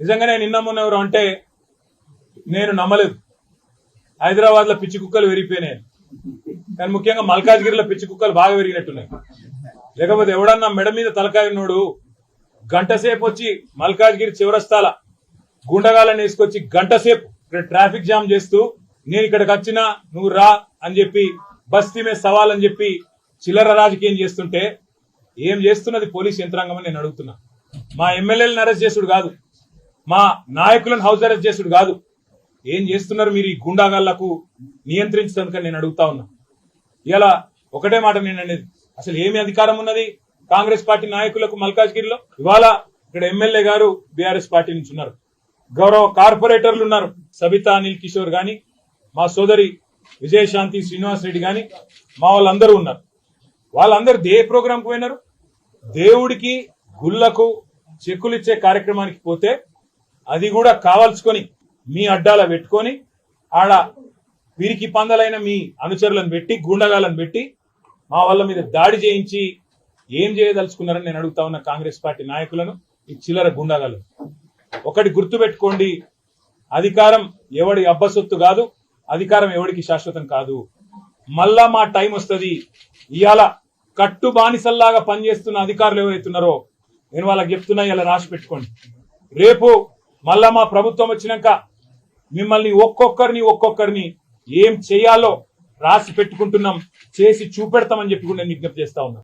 నిజంగానే నిన్న మొన్న ఎవరు అంటే నేను నమ్మలేదు. హైదరాబాద్లో పిచ్చి కుక్కలు విరిగిపోయినాయి కానీ ముఖ్యంగా మల్కాజ్గిరిలో పిచ్చి కుక్కలు బాగా విరిగినట్టున్నాయి లేకపోతే ఎవడన్నా మెడ మీద తలకాయ ఉన్నోడు గంట సేపు వచ్చి మల్కాజ్గిరి చివరస్తాల గుండగాలను వేసుకొచ్చి గంట సేపు ఇక్కడ ట్రాఫిక్ జామ్ చేస్తూ నేను ఇక్కడికి వచ్చినా నువ్వు రా అని చెప్పి బస్తీ మీద సవాల్ అని చెప్పి చిల్లర రాజకీయం చేస్తుంటే ఏం చేస్తున్నది పోలీస్ యంత్రాంగం నేను అడుగుతున్నా. మా ఎమ్మెల్యేలను అరెస్ట్ చేసుడు కాదు. మా నాయకులను హౌస్ అరెస్ట్ చేసుడు కాదు. ఏం చేస్తున్నారు మీరు ఈ గుండాగాళ్ళకు నియంత్రించడానికి నేను అడుగుతా ఉన్నా. ఇలా ఒకటే మాట నేను అనేది అసలు ఏమి అధికారం ఉన్నది? కాంగ్రెస్ పార్టీ నాయకులకు మల్కాజ్గిరిలో? ఇవాళ ఇక్కడ ఎమ్మెల్యే గారు బీఆర్ఎస్ పార్టీ నుంచి ఉన్నారు. గౌరవ కార్పొరేటర్లు ఉన్నారు సబితా అనిల్ కిషోర్ గాని మా సోదరి విజయశాంతి శ్రీనివాస్ రెడ్డి గాని మా వాళ్ళందరూ ఉన్నారు. వాళ్ళందరూ దే ప్రోగ్రాంకి పోయినారు. దేవుడికి గుళ్ళకు చెక్కులు ఇచ్చే కార్యక్రమానికి పోతే అది కూడా కావాల్సుకొని మీ అడ్డాల పెట్టుకొని ఆడ వీరికి పందలైన మీ అనుచరులను పెట్టి గుండగాలను పెట్టి మా వాళ్ళ మీద దాడి చేయించి ఏం చేయదలుచుకున్నారని నేను అడుగుతా ఉన్న కాంగ్రెస్ పార్టీ నాయకులను ఈ చిల్లర గుండాగాలు ఒకటి గుర్తుపెట్టుకోండి అధికారం ఎవడి అబ్బసొత్తు కాదు అధికారం ఎవడికి శాశ్వతం కాదు. మళ్ళా మా టైం వస్తుంది. ఇవాళ కట్టు బానిసల్లాగా పనిచేస్తున్న అధికారులు ఎవరైతున్నారో నేను వాళ్ళకి చెప్తున్నా ఇలా రాసి పెట్టుకోండి. రేపు మళ్ళా మా ప్రభుత్వం వచ్చినాక మిమ్మల్ని ఒక్కొక్కరిని ఒక్కొక్కరిని ఏం చేయాలో రాసి పెట్టుకుంటున్నాం చేసి చూపెడతామని చెప్పి కూడా నేను విజ్ఞప్తి చేస్తా ఉన్నా.